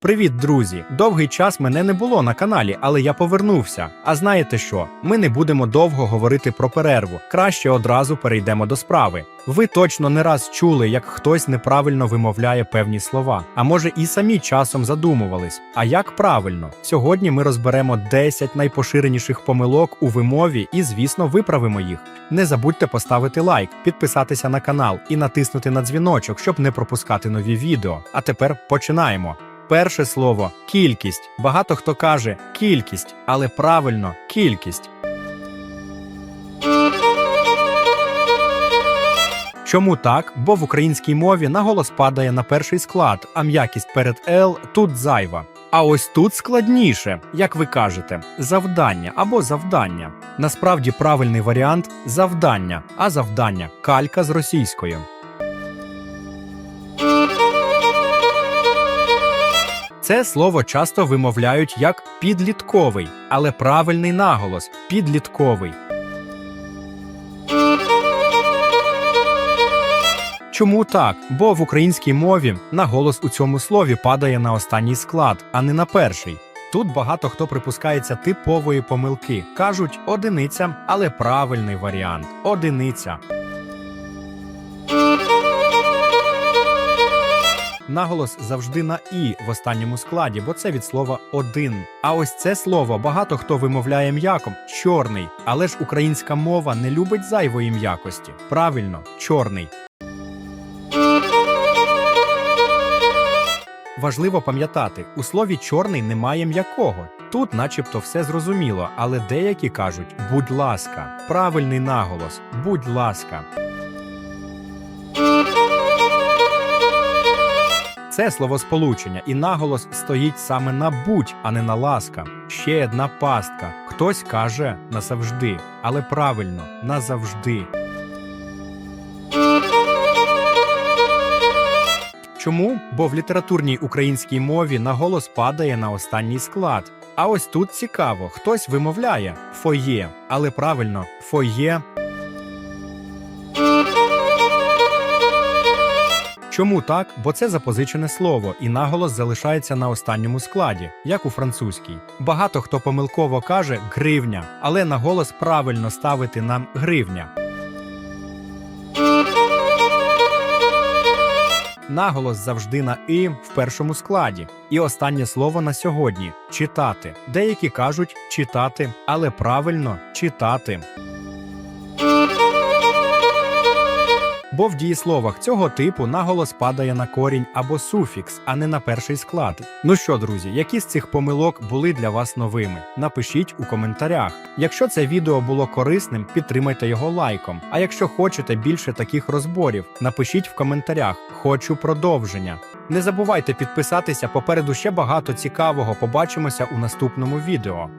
Привіт, друзі! Довгий час мене не було на каналі, але я повернувся. А знаєте що? Ми не будемо довго говорити про перерву. Краще одразу перейдемо до справи. Ви точно не раз чули, як хтось неправильно вимовляє певні слова, а може і самі часом задумувались. А як правильно? Сьогодні ми розберемо 10 найпоширеніших помилок у вимові і, звісно, виправимо їх. Не забудьте поставити лайк, підписатися на канал і натиснути на дзвіночок, щоб не пропускати нові відео. А тепер починаємо. Перше слово кількість. Багато хто каже кількість, але правильно кількість. Чому так? Бо в українській мові наголос падає на перший склад, а м'якість перед «л» тут зайва. А ось тут складніше, як ви кажете, завдання або завдання. Насправді правильний варіант завдання, а завдання калька з російською. Це слово часто вимовляють як підлітковий, але правильний наголос підлітковий. Чому так? Бо в українській мові наголос у цьому слові падає на останній склад, а не на перший. Тут багато хто припускається типової помилки. Кажуть одиниця, але правильний варіант одиниця. Наголос завжди на і в останньому складі, бо це від слова один. А ось це слово багато хто вимовляє м'яком чорний, але ж українська мова не любить зайвої м'якості. Правильно, чорний. Важливо пам'ятати, у слові чорний немає м'якого. Тут, начебто, все зрозуміло, але деякі кажуть будь ласка. Правильний наголос будь ласка. Це словосполучення, і наголос стоїть саме на будь, а не на ласка. Ще одна пастка. Хтось каже назавжди, але правильно назавжди. Чому? Бо в літературній українській мові наголос падає на останній склад. А ось тут цікаво, хтось вимовляє фоє, але правильно фоє. Чому так? Бо це запозичене слово, і наголос залишається на останньому складі, як у французькій. Багато хто помилково каже гривня, але наголос правильно ставити на гривня. Наголос завжди на і в першому складі. І останнє слово на сьогодні читати. Деякі кажуть читати, але правильно читати. Бо в дієсловах цього типу наголос падає на корінь або суфікс, а не на перший склад. Ну що, друзі, які з цих помилок були для вас новими? Напишіть у коментарях. Якщо це відео було корисним, підтримайте його лайком. А якщо хочете більше таких розборів, напишіть в коментарях Хочу продовження. Не забувайте підписатися, попереду ще багато цікавого. Побачимося у наступному відео.